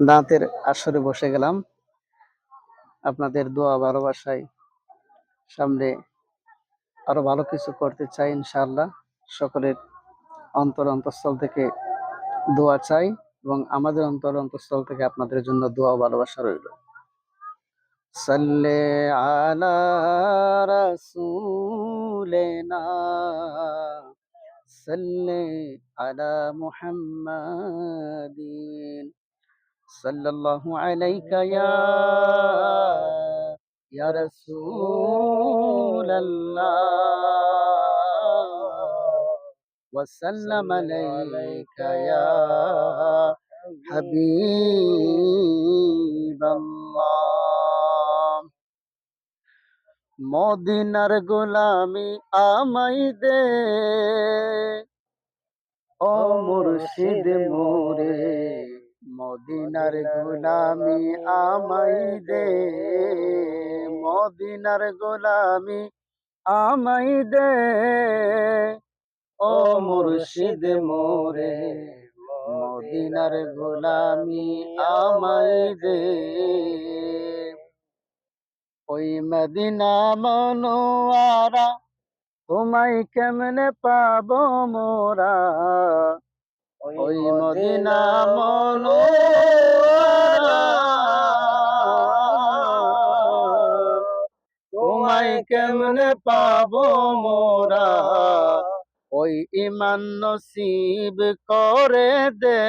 দাঁতের আসরে বসে গেলাম। আপনাদের দোয়া, ভালোবাসায় সামনে আরও ভালো কিছু করতে চাই ইনশাআল্লাহ। সকলের অন্তর অন্তঃস্থল থেকে দোয়া চাই এবং আমাদের অন্তর অন্তঃস্থল থেকে আপনাদের জন্য দোয়া ভালোবাসা রইল। সাল্লে আলা সাল্লে আলা মুহাম্মাদিন। সাল্লাল্লাহু আলাইকা ইয়া ইয়া রাসূলাল্লাহ। ওয়া সাল্লাম আলাইকা ইয়া হাবিবাল্লাহ। মদিনার গোলামি আমাই দে, ও মুর্শিদ মোরে। মদিনার গোলামি আমাই দে, মদিনার গোলামি আমাই দে। ও মুর্শিদ মোরে, মদিনার গোলামি আমাই দে। ওই মদিনা মনোয়ারা, তোমায় কেমনে পাবো মোরা? ওই মদিনা মনোয়ারা তোমায় কেমনে পাবো মোরা? ওই ইমান নসিব করে দে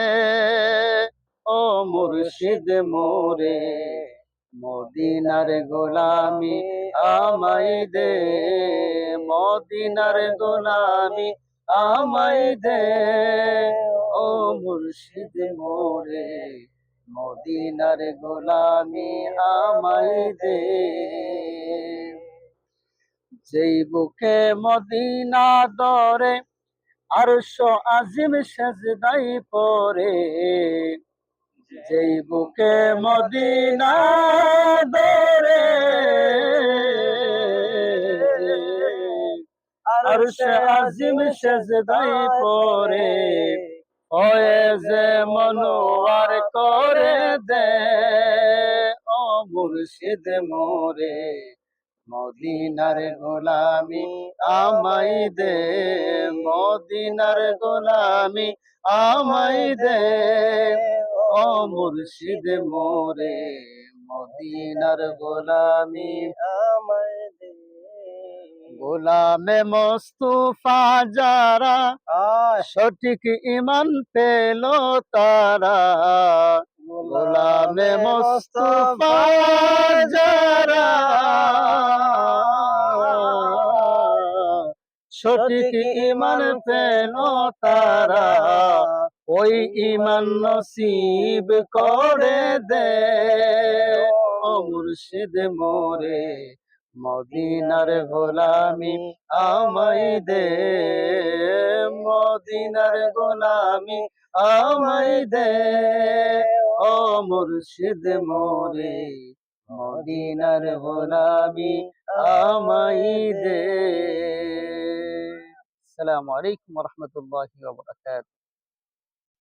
ও মুর্শিদ মোরে। মদিনার গোলামি আমাই দে মদিনার গোলামি আমাই দে মুর্শিদ মোরে, মদিনার গোলামি আমাই দে। যেই বুকে মদিনা দরে, আরশো আজিম সেজদাই পরে। যেই বুকে মদিনা দরে, আরশে আজিম সেজদাই পরে। ওয়ে যে মনোয়ার করে দে, ও মুর্শিদ মোরে, মদিনার গোলামি আমাই দে, মদিনার গোলামি আমাই দে, ও মুর্শিদ মোরে, মদিনার গোলামি গোলামে মোস্তফা যারা সঠিক ইমান পেল তারা। গোলামে মোস্তফা যারা সঠিক ইমান পেল তারা ওই ইমান নসিব করে দে। মুর্শিদ মোরে মদিনার গোলামি আমাই দে। মদিনার গোলামি আমাই দে। ও মুর্শিদ মোরে, মদিনার গোলামি আমাই দে। আসসালামু আলাইকুম রাহমাতুল্লাহি ওয়া বারাকাতুহু।